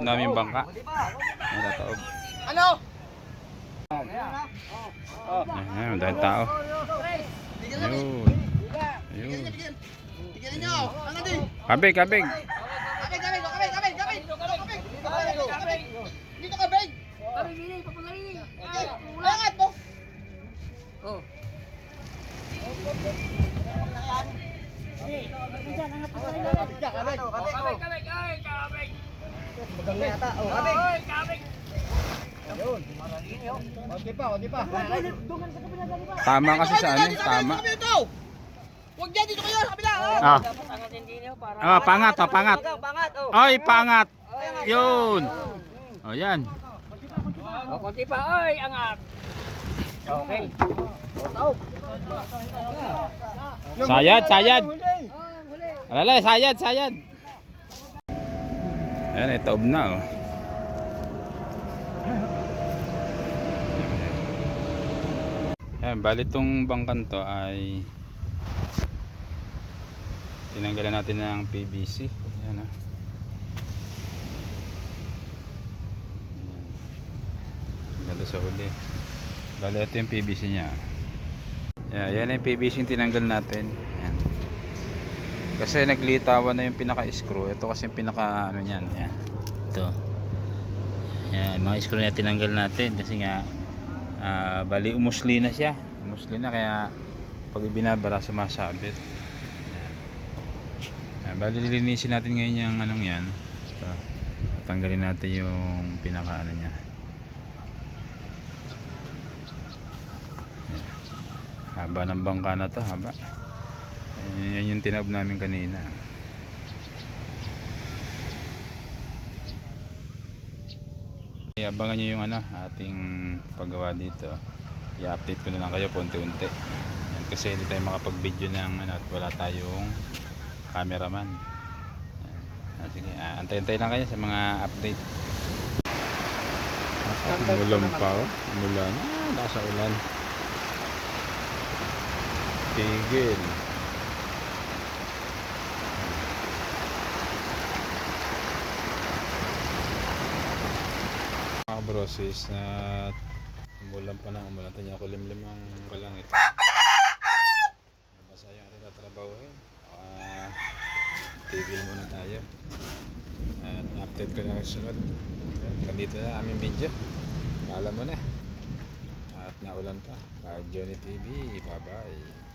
Namin bangka. Ano taob? Ano? Ayan, dahil tao. Ayun. Ayun. Ano kabig. Kabig, Kabig, kabig. Kabig, kabig, ay, kabig. Magaling yata. Oh, kabig. Ay, kabig. Okay pa, okay pa. Tama kasi sa ano, tama. Huwag dyan, dito kayo, sa kabila. oh. Ah, ah pangat, oh, pangat. Bangat, oh. Ay, pangat. Yun. Oh, yan. O, konti pa, ay, angat. Okay. Sayad, sayad. Alala, sayad, sayad. Ayan, ito taob na, oh. Ayan, bali itong bangkan to ay tinanggalan natin ng PVC. Ayan. Ayan. Ganda sa huli. Bali ito yung PVC niya. Yeah, yan yung PVC yung tinanggal natin. Yan. Kasi naglitawan na yung pinaka-screw. Ito kasi yung pinaka ano niyan. Yan. Ito. Yan, mga screw na tinanggal natin kasi nga ah, bali umusli na siya. Umusli na kaya pag ibinabara sumasabit. Yan. Yan, bali lilinisin natin ngayon yung anong yan. Ito. Tanggalin natin yung pinaka ano niya. Haba ng bangka na to, haba. Yan yung tinab namin kanina. Okay, abangan nyo yung ano, ating paggawa dito. I-update ko na lang kayo punti-unti. Kasi hindi tayo makapag-video ng ano, at wala tayong cameraman. Ah, sige, ah, antay-antay lang kayo sa mga update. Umulan pa oh. Umulan. Ah, nasa ulan. Tigil. Mga brosis na umulan pa na umulan tayo kulimlim ang kalangit. Basta yung ating tatrabaho eh. Uh, tigil muna tayo. At update ko na kasunod. Ganito na aming video. Paalam mo na. At naulan pa. Kag Johnny TV. Bye bye.